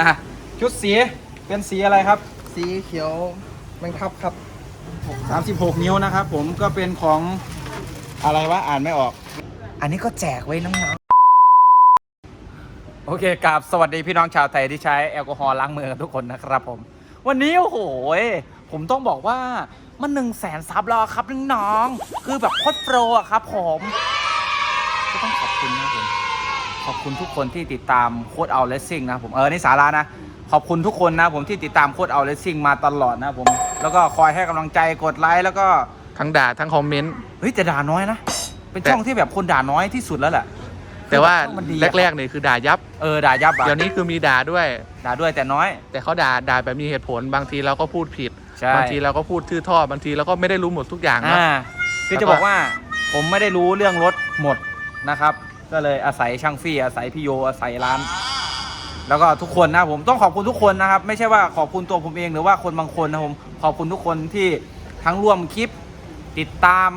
อะชุดสีเป็นสีอะไรครับ สีเขียวแมงทับครับ 36 นิ้วนะครับ ผมก็เป็นของอะไรวะอ่านไม่ออก อันนี้ก็แจกไว้น้องโอเคกับสวัสดีพี่น้องชาวไทยที่ใช้แอลกอฮอล์ล้างมือกันทุกคนนะครับผม วันนี้โอ้โหยผมต้องบอกว่ามันหนึ่งแสนซับแล้วครับน้องๆคือแบบโคตรโปรอะครับ ผมก็ต้องขอบคุณนะผม ขอบคุณทุกคนที่ติดตามโคดเอาเลสซิ่งนะผมเออนี่สาระนะ ขอบคุณทุกคนนะผมที่ติดตามโคดเอาเลสซิ่งมาตลอดนะผมแล้วก็คอยให้กำลังใจกดไลค์แล้วก็ทั้งด่าทั้งคอมเมนต์เฮ้ยแต่ด่าน้อยนะ เป็นช่องที่แบบคนด่าน้อยที่สุดแล้วแหละแต่ว่าช่องมันดีอะแรกๆเนี่ยคือด่ายับเออด่ายับอะเดี๋ยวนี้คือมีด่าด้วยด่าด้วยแต่น้อย แต่เขาด่าด่าแบบมีเหตุผลบางทีเราก็พูดผิดใช่บางทีเราก็พูดทื่อท่อบางทีเราก็ไม่ได้รู้หมดทุกอย่างนะอ่าคือจะบอกว่าผมไม่ได้รู้เรื่องรถหมดนะครับ ก็เลยอาศัยช่างฟี่อาศัยพี่โยอาศัยร้าน แล้วก็ทุกคนนะผมต้องขอบคุณทุกคนนะครับ ไม่ใช่ว่าขอบคุณตัวผมเองหรือว่าคนบางคนนะผมขอบคุณทุกคนที่ทั้งร่วมคลิป ติดตาม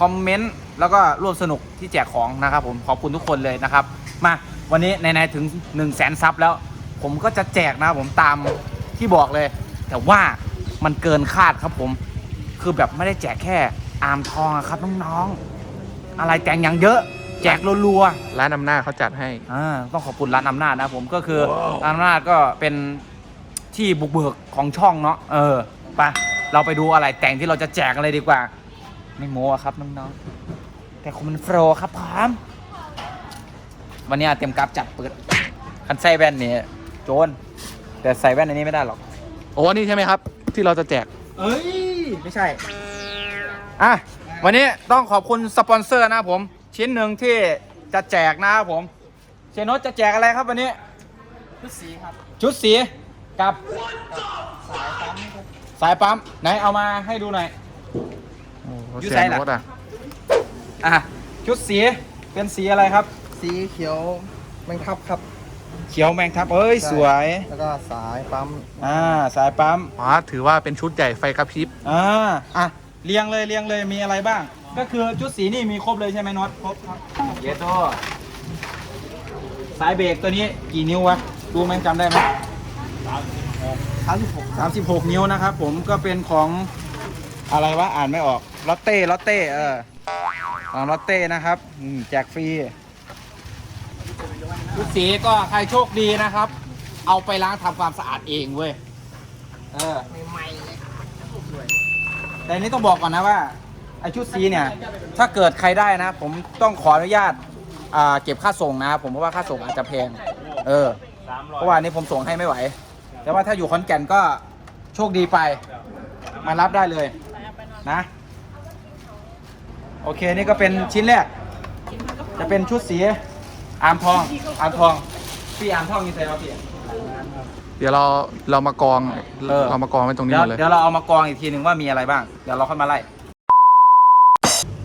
คอมเมนต์แล้วก็ร่วมสนุกที่แจกของนะครับผมขอบคุณทุกคนเลยนะครับ มาวันนี้ในๆถึง1นึ่งแสนซับแล้ว ผมก็จะแจกนะครับผมตามที่บอกเลย แต่ว่ามันเกินคาดครับผม คือแบบไม่ได้แจกแค่อาร์มทองอะครับน้องๆอะไรแตงอย่างเยอะ แจกรัวร้านอำนาจเขาจัดให้ ๆอ่าต้องขอบคุณร้านอำนาจนะผมก็คือร้านอำนาจก็เป็นที่บุกเบิกของช่องเนาะเออไปเราไปดูอะไรแต่งที่เราจะแจกอะไรดีกว่า ไม่โม้อะครับน้องๆแต่คอมมันโฟรครับพร้อมวันนี้เต็มกราฟจัดเปิดคันใส่แว่นเนี่ยโจนแต่ใส่แว่นอันนี้ไม่ได้หรอก โอ้นี่ใช่ไหมครับ ที่เราจะแจก เอ้ย ไม่ใช่ อะ วันนี้ต้องขอบคุณสปอนเซอร์นะครับผม ชิ้นหนึ่งที่จะแจกนะครับผมเชนโนตจะแจกอะไรครับวันนี้ ชุดสีครับชุดสีกับสายปั๊มครับสายปั๊มไหนเอามาให้ดูหน่อย โอ้โหอยู่เสีไสยล่ะโน้ตอะอะชุดสีเป็นสีอะไรครับ สีเขียวแมงทับครับเขียวแมงทับเอ้ยสวยแล้วก็สายปั๊มอ่าสายปั๊มอ๋อถือว่าเป็นชุดใหญ่ไฟกระพริบ อ่า อะ เรียงเลยเรียงเลยมีอะไรบ้าง ก็คือชุดสีนี่มีครบเลยใช่ไหมน็อตครบครับเยโตสายเบรกตัวนี้กี่นิ้ววะดูแม่งจำได้ไหมสามสิบหก36นิ้วนะครับผมก็เป็นของอะไรวะอ่านไม่ออกลอตเต้ลอตเต้เออของลอตเต้นะครับอืมแจกฟรีชุดสีก็ใครโชคดีนะครับ เอาไปล้างทำความสะอาดเองเว้ยเออใหม่ๆเลยแต่อันนี้ต้องบอกก่อนนะว่า ไอชุดสีเนี่ย ถ้าเกิดใครได้นะ ผมต้องขออนุญาตอ่าเก็บค่าส่งนะครับผมเพราะว่าค่าส่งอาจจะแพง เออเพราะว่าอันนี้ผมส่งให้ไม่ไหว แต่ว่าถ้าอยู่ขอนแก่นก็โชคดีไป มารับได้เลยนะ โอเคนี่ก็เป็นชิ้นแรก จะเป็นชุดสีอามทองอามทองพี่อามทองนี่ใส่เราพี่เดี๋ยวเราเรามากองเออ เรามากองไว้ตรงนี้เดี๋ยวหมดเลย เดี๋ยวเราเอามากองอีกทีหนึ่งว่ามีอะไรบ้าง เดี๋ยวเราค่อยมาไล่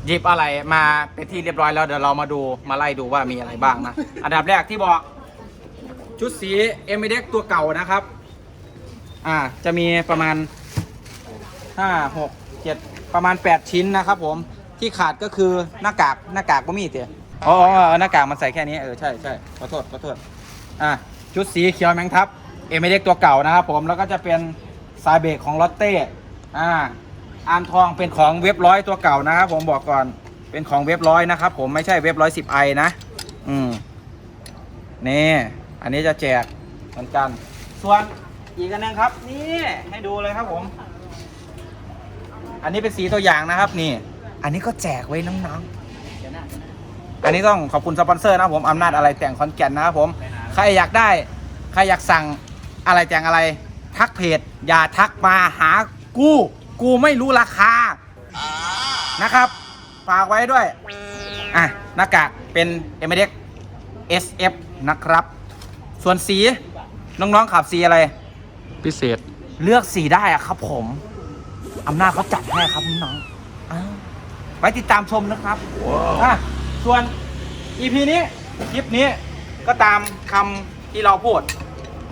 หยิบอะไรมาเป็นที่เรียบร้อยแล้วเดี๋ยวเรามาดูมาไล่ดูว่ามีอะไรบ้างนะ อันดับแรกที่บอกชุดสีเอมเด็กตัวเก่านะครับ อ่าจะมีประมาณ5 6 7ประมาณ 8 ชิ้นนะครับผมที่ขาดก็คือหน้ากากหน้ากากบ่มีเตี๋ยอ๋ออ๋อเออหน้ากากมันใส่แค่นี้เออใช่ใช่ขอโทษขอโทษอะชุดสีเขียวแมงทับเอเมเด็กตัวเก่านะครับผมแล้วก็จะเป็นสายเบรกของลอตเต้อ่า อาร์มทองเป็นของเว็บร้อยตัวเก่านะครับผมบอกก่อนเป็นของเว็บร้อยนะครับผมไม่ใช่เว็บร้อยสิบไอนะ อืมนี่อันนี้จะแจกเหมือนกัน ส่วนอีกอันหนึงครับ นี่ให้ดูเลยครับผม อันนี้เป็นสีตัวอย่างนะครับ นี่ อันนี้ก็แจกไว้น้องๆอันนี้ต้องขอบคุณสปอนเซอร์นะครับผมอำนาจอะไรแต่งคอนแกนนะครับผมใครอยากได้ใครอยากสั่งอะไรแต่งอะไร ทักเพจอย่าทักมาหากู กูไม่รู้ราคานะครับฝากไว้ด้วย อะหน้ากากเป็น m อ x SF นะครับ ส่วนสี น้องๆขับสีอะไร พิเศษ เลือกสีได้อะครับผมอำนาจเขาจัดให้ครับน้องๆอ่าไปติดตามชมนะครับอะส่วน EP นี้ คลิปนี้ก็ตามคำที่เราพูด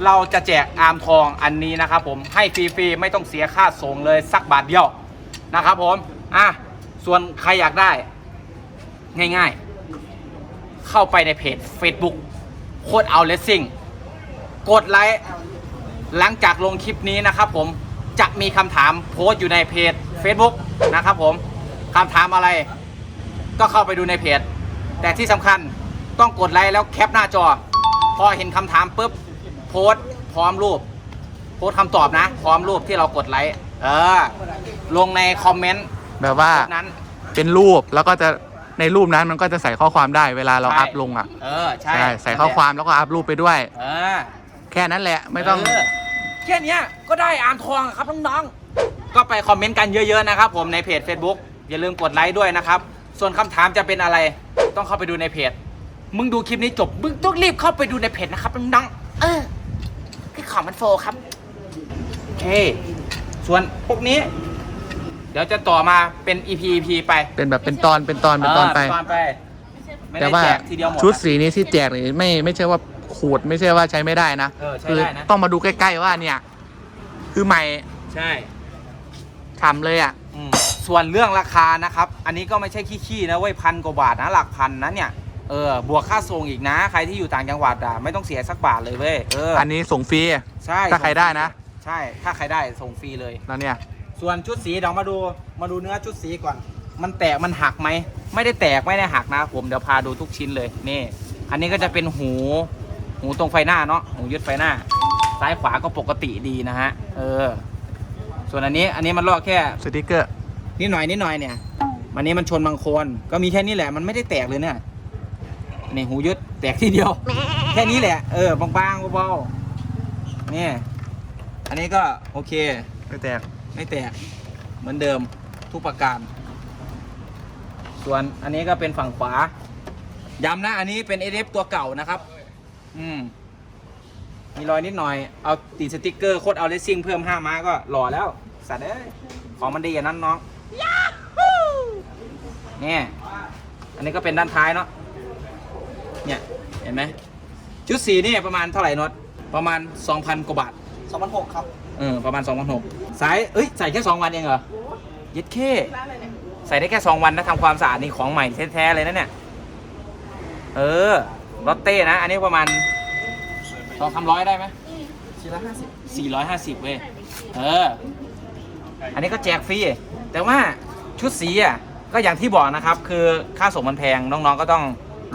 เราจะแจกอาร์มทองอันนี้นะครับผมให้ฟรีๆไม่ต้องเสียค่าส่งเลยสักบาทเดียวนะครับผมอะส่วนใครอยากได้ ง่ายๆ เข้าไปในเพจ Facebook โคตรเอาเลสซิ่งกดไลค์หลังจากลงคลิปนี้นะครับผมจะมีคำถามโพสต์อยู่ในเพจ Facebook นะครับผมคำถามอะไร ก็เข้าไปดูในเพจ แต่ที่สำคัญต้องกดไลค์แล้วแคปหน้าจอ พอเห็นคำถามปุ๊บ โพสต์พร้อมรูป โพสต์คำตอบนะ พร้อมรูปที่เรากดไลค์เออ ลงในคอมเมนต์แบบว่านั้น เป็นรูปแล้วก็จะในรูปนั้นมันก็จะใส่ข้อความได้เวลาเราใช่ อัพลงอะเออ ใช่ใช่ใส่ข้อความแล้วก็อัพรูปไปด้วย เออแค่นั้นแหละไม่ต้อง เแค่เนี้ยก็ได้อ่านทองอะครับน้องๆก็ไปคอมเมนต์กันเยอะๆนะครับ ผมในเพจ Facebook อย่าลืมกดไลค์ด้วยนะครับ ส่วนคำถามจะเป็นอะไรต้องเข้าไปดูในเพจ มึงดูคลิปนี้จบ มึงต้องรีบเข้าไปดูในเพจนะครับน้องๆเออ คือของมันโฟครับ โอเค ส่วนพวกนี้ เดี๋ยวจะต่อมาเป็น EP EP ไปเป็นแบบเป็นตอนเป็นตอนเป็นตอนไปเตอนไปไม่แต่ได้ว่าแจกทีเดียวหมดชุดนะ สีนี้ที่แจกนี่ไม่ไม่ใช่ว่าขูดไม่ใช่ว่าใช้ไม่ได้นะ เออใช้คืได้นะ ต้องมาดูใกล้ ๆว่าเนี่ย คือใหม่ใช่ทำเลยอะ อืมส่วนเรื่องราคานะครับ อันนี้ก็ไม่ใช่ขี้ๆนะเว้ยพันกว่าบาทนะหลักพันนะเนี่ย เออบวกค่าส่งอีกนะ ใครที่อยู่ต่างจังหวัดอะไม่ต้องเสียสักบาทเลยเว้ยเอออันนี้ส่งฟรี ใช่ถ้าใครได้นะ ใช่ ถ้าใครได้ส่งฟรีเลย แล้วเนี่ย ส่วนชุดสีเดี๋ยวมาดูมาดูเนื้อชุดสีก่อน มันแตกมันหักไหม ไม่ได้แตกไม่ได้หักนะผมเดี๋ยวพาดูทุกชิ้นเลยนี่ อันนี้ก็จะเป็นหู หูตรงไฟหน้าเนาะหูยึดไฟหน้า ซ้ายขวาก็ปกติดีนะฮะ เออ ส่วนอันนี้อันนี้มันลอกแค่สติกเกอร์นิดหน่อยนิดหน่อยเนี่ย วันนี้มันชนบางโคนก็มีแค่นี้แหละมันไม่ได้แตกเลยเนี่ย นี่หูยึดแตกทีเดียว แค่นี้แหละ เออบางๆเบาๆนี่อันนี้ก็โอเค ไม่แตกไม่แตกเหมือนเดิมทุกประการ ส่วนอันนี้ก็เป็นฝั่งขวาย้ำนะ อันนี้เป็น SF ตัวเก่านะครับ อืมมีรอยนิดหน่อย เอาติดสติกเกอร์โคตรเอาเลสซิ่งเพิ่ม5ม้าก็หล่อแล้ว สัตว์เอ้ยของมันดีอย่างนั้นน้องเนี่ยอันนี้ก็เป็นด้านท้ายเนาะ เนี่ยเห็นไหมชุดสีนี่ประมาณเท่าไหร่นดประมาณ 2,000 กว่าบาท2006ครับเออประมาณ2 0 0สายเอ้ยใส่แค่ 2 วันเองเหรอเย็ดเคใส่ได้แค่ 2 วันนะทำความสะอาดนี่ของใหม่แท้ๆเลยนะเนี่ยเออลอตเต้นะ อันนี้ประมาณสองสามร้อยได้ไหม450สี่ร้อยห้าสิบเว้ยเออ อันนี้ก็แจกฟรีแต่ว่าชุดสีอะก็อย่างที่บอกนะครับ คือค่าส่งมันแพงน้องๆก็ต้อง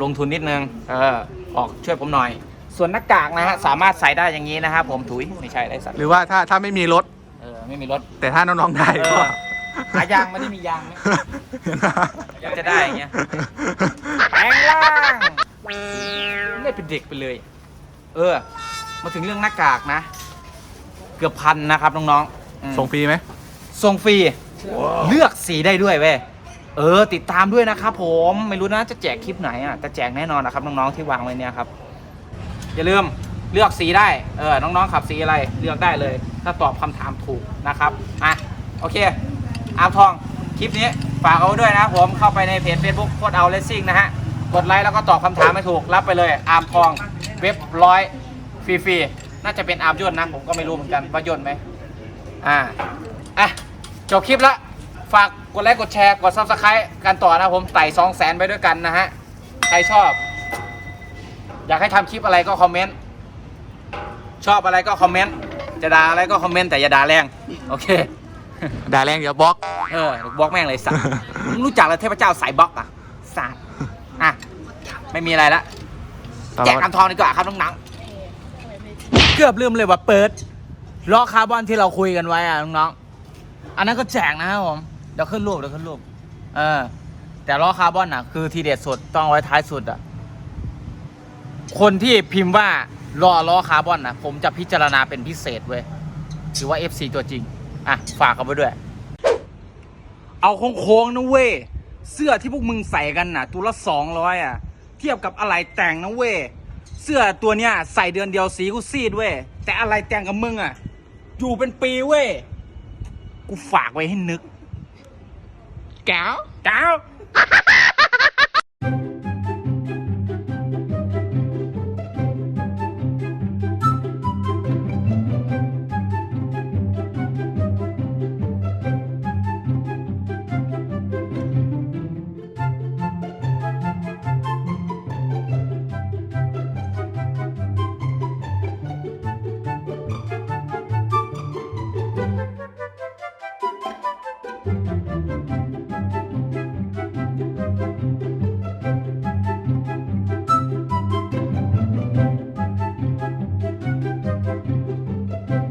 ลงทุนนิดนึงเออออกช่วยผมหน่อย ส่วนหน้ากากนะฮะสามารถใส่ได้อย่างนี้นะครับผมถุยไม่ใช่ได้สัตว์หรือว่าถ้าถ้าไม่มีรถ เออไม่มีรถ แต่ถ้าน้องๆได้เอก็อหายางมันไม่มียางไหมจะได้อย่างเงี้ย แปลงร่างไม่เป็นเด็กไปเลย เออ มาถึงเรื่องหน้ากากนะ เกือบพันนะครับน้องๆอืมส่งฟรีไหม ส่งฟรี เลือกสีได้ด้วยเว้ย เออ ติดตามด้วยนะครับผมไม่รู้นะจะแจกคลิปไหนอะแต่แจกแน่นอนนะครับน้องๆที่วางไว้เนี่ยครับ อย่าลืมเลือกสีได้เออน้องๆขับสีอะไรเลือกได้เลย ถ้าตอบคำถามถูกนะครับอะโอเคอาร์มทองคลิปนี้ฝากเอาด้วยนะผมเข้าไปในเพจ Facebook โคตรเอาเลสซิ่งนะฮะกดไลค์แล้วก็ตอบคำถามไม่ถูกรับไปเลยอาร์มทองเว็บร้อยฟรีๆน่าจะเป็นอาร์มยนนะผมก็ไม่รู้เหมือนกันว่ายนไหมอ่าอะจบคลิปละ ฝากกดไลค์กดแชร์กด subscribe กันต่อนะผมไต่2 0 0แสนไปด้วยกันนะฮะ ใครชอบ อยากให้ทำคลิปอะไรก็คอมเมนต์ ชอบอะไรก็คอมเมนต์ จะด่าอะไรก็คอมเมนต์แต่อย่าด่าแรง โอเค ด่าแรงเดี๋ยวบล็อก เออบล็อกแม่งเลยสัตว์ มึงรู้จักเลยเทพเจ้าสายบล็อกอะสัตว์อะ ไม่มีอะไรละต่อแจกมาอันทองดีกว่าครับน้องหนังเกือบลืมเลยว่าเปิดล้อคาร์บอนที่เราคุยกันไว้อะน้องๆ อันนั้นก็แจกนะครับผมเดี๋ยวขึ้นรูปเดี๋ยวขึ้นรูป เออ แต่ล้อคาร์บอนอะ คือทีเด็ดสุดต้องเอาไว้ท้ายสุดอะ คนที่พิมพ์ว่ารอล้อคาร์บอนนะผมจะพิจารณาเป็นพิเศษเว้ยถือว่า FC ตัวจริง อะ ฝากกันไว้ด้วย เอาโค้งๆนะเว้ย เสื้อที่พวกมึงใส่กันน่ะ ตัวละสองร้อยอะ เทียบกับอะไรแต่งนะเว้ย เสื้อตัวเนี้ยใส่เดือนเดียวสีกูซีดเว้ย แต่อะไรแต่งกับมึงอะ อยู่เป็นปีเว้ย กูฝากไว้ให้นึก แก้